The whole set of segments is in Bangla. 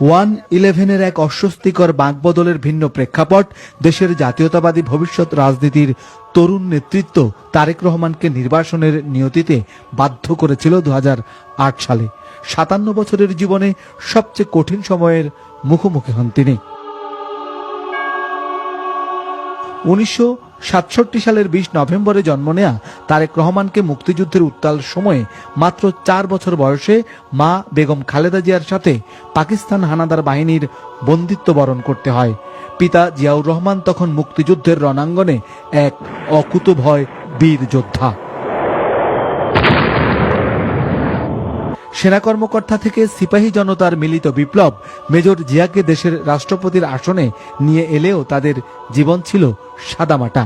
ওয়ান ইলেভেনের এক অস্বস্তিকর বাঁকবদলের ভিন্ন প্রেক্ষাপট, দেশের জাতীয়তাবাদী ভবিষ্যৎ রাজনীতির তরুণ নেতৃত্ব তারেক রহমানকে নির্বাসনের নিয়তিতে বাধ্য করেছিল দু হাজার আট সালে। সাতান্ন বছরের জীবনে সবচেয়ে কঠিন সময়ের মুখোমুখি হন তিনি। উনিশশো সাতষট্টি সালের বিশ নভেম্বরে জন্ম নেয়া তারেক রহমানকে মুক্তিযুদ্ধের উত্তাল সময়ে মাত্র চার বছর বয়সে মা বেগম খালেদা জিয়ার সাথে পাকিস্তান হানাদার বাহিনীর বন্দিত্ব বরণ করতে হয়। পিতা জিয়াউর রহমান তখন মুক্তিযুদ্ধের রণাঙ্গনে এক অকুতভয় বীর যোদ্ধা। সেনা কর্মকর্তা থেকে সিপাহী জনতার মিলিত বিপ্লব মেজর জিয়াকে দেশের রাষ্ট্রপতির আসনে নিয়ে এলেও তাদের জীবন ছিল সাদামাটা।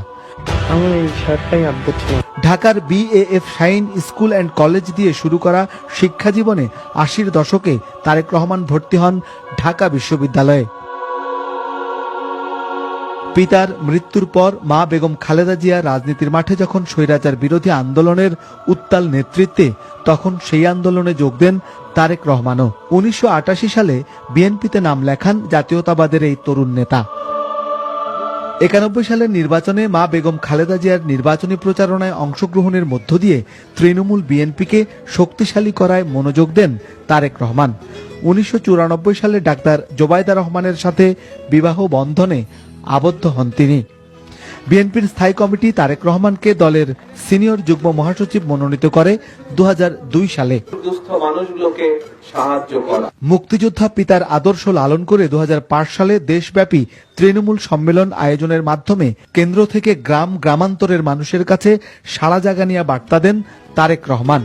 ঢাকার BAF Shaheen school and college দিয়ে শুরু করা শিক্ষা জীবনে আশির দশকে তারেক রহমান ভর্তি হন ঢাকা বিশ্ববিদ্যালয়ে। পিতার মৃত্যুর পর মা বেগম খালেদা জিয়া রাজনীতির মাঠে যখন স্বৈরাচার বিরোধী আন্দোলনের উত্তাল নেতৃত্বে, তখন সেই আন্দোলনে যোগ দেন তারেক রহমানও। উনিশশো সালে বিএনপিতে নাম লেখান জাতীয়তাবাদের এই তরুণ নেতা। একানব্বই সালের নির্বাচনে মা বেগম খালেদা জিয়ার নির্বাচনী প্রচারণায় অংশগ্রহণের মধ্য দিয়ে তৃণমূল বিএনপিকে শক্তিশালী করায় মনোযোগ দেন তারেক রহমান। উনিশশো চুরানব্বই সালে ডাক্তার জোবায়দা রহমানের সাথে বিবাহ বন্ধনে আবদ্ধ হন তিনি। বিএনপির স্থায়ী কমিটি তারেক রহমানকে দলের সিনিয়র যুগ্ম মহাসচিব মনোনীত করে দুহাজার দুই সালে। মুক্তিযোদ্ধা পিতার আদর্শ লালন করে দু হাজার পাঁচ সালে দেশব্যাপী তৃণমূল সম্মেলন আয়োজনের মাধ্যমে কেন্দ্র থেকে গ্রাম গ্রামান্তরের মানুষের কাছে সাড়া জাগানিয়া বার্তা দেন তারেক রহমান।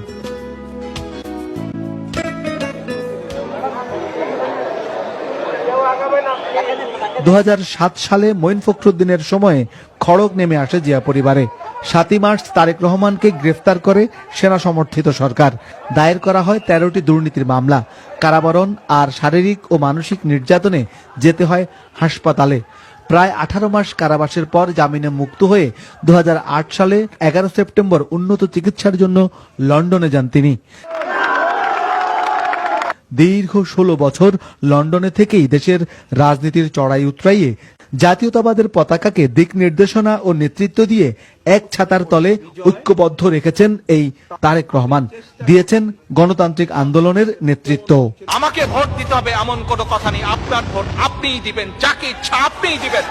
দু হাজার সাত সালে মঈন ফখরুদ্দিনের সময়ে খড়গ নেমে আসে জিয়া পরিবারে। সাতই মার্চ তারেক রহমানকে গ্রেফতার করে সেনা সমর্থিত সরকার। দায়ের করা হয় তেরোটি দুর্নীতির মামলা, কারাবরণ আর শারীরিক ও মানসিক নির্যাতনে যেতে হয় হাসপাতালে। প্রায় আঠারো মাস কারাবাসের পর জামিনে মুক্ত হয়ে দুহাজার আট সালে এগারো সেপ্টেম্বর উন্নত চিকিৎসার জন্য লন্ডনে যান তিনি। দীর্ঘ ষোলো বছর লন্ডনে থেকেই দেশের রাজনীতির চড়াই উতরাইয়ে জাতীয়তাবাদের পতাকাকে দিক নির্দেশনা ও নেতৃত্ব দিয়ে এক ছাতার তলে ঐক্যবদ্ধ রেখেছেন এই তারেক রহমান। দিয়েছেন গণতান্ত্রিক আন্দোলনের নেতৃত্ব। আমাকে ভোট দিতে হবে এমন কোনো কথা নেই। আপনার ভোট আপনিই দিবেন। যাকে ইচ্ছা আপনিই দিবেন।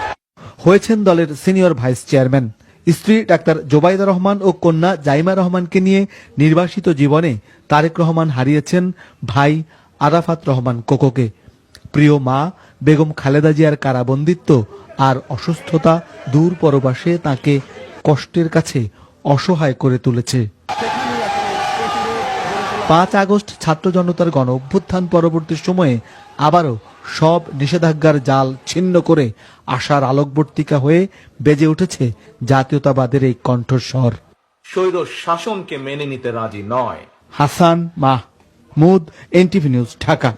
হয়েছেন দলের সিনিয়র ভাইস চেয়ারম্যান। স্ত্রী ডাক্তার জোবাইদা রহমান ও কন্যা জাইমা রহমানকে নিয়ে নির্বাসিত জীবনে তারেক রহমান হারিয়েছেন ভাই আরাফাত রহমান কোকোকে। প্রিয় মা বেগম খালেদা জিয়ার কারাবন্দিত্ব আর অসুস্থতা দূর পরবাসে তাকে কষ্টের কাছে অসহায় করে তুলেছে। পাঁচ আগস্ট ছাত্র জনতার গণ অভ্যুত্থান পরবর্তী সময়ে আবারও সব নিষেধাজ্ঞার জাল ছিন্ন করে আশার আলোকবর্তিকা হয়ে বেজে উঠেছে জাতীয়তাবাদের এই কণ্ঠস্বর। স্বৈর শাসনকে মেনে নিতে রাজি নয়। Hasan Mahmud NTV news Dhaka.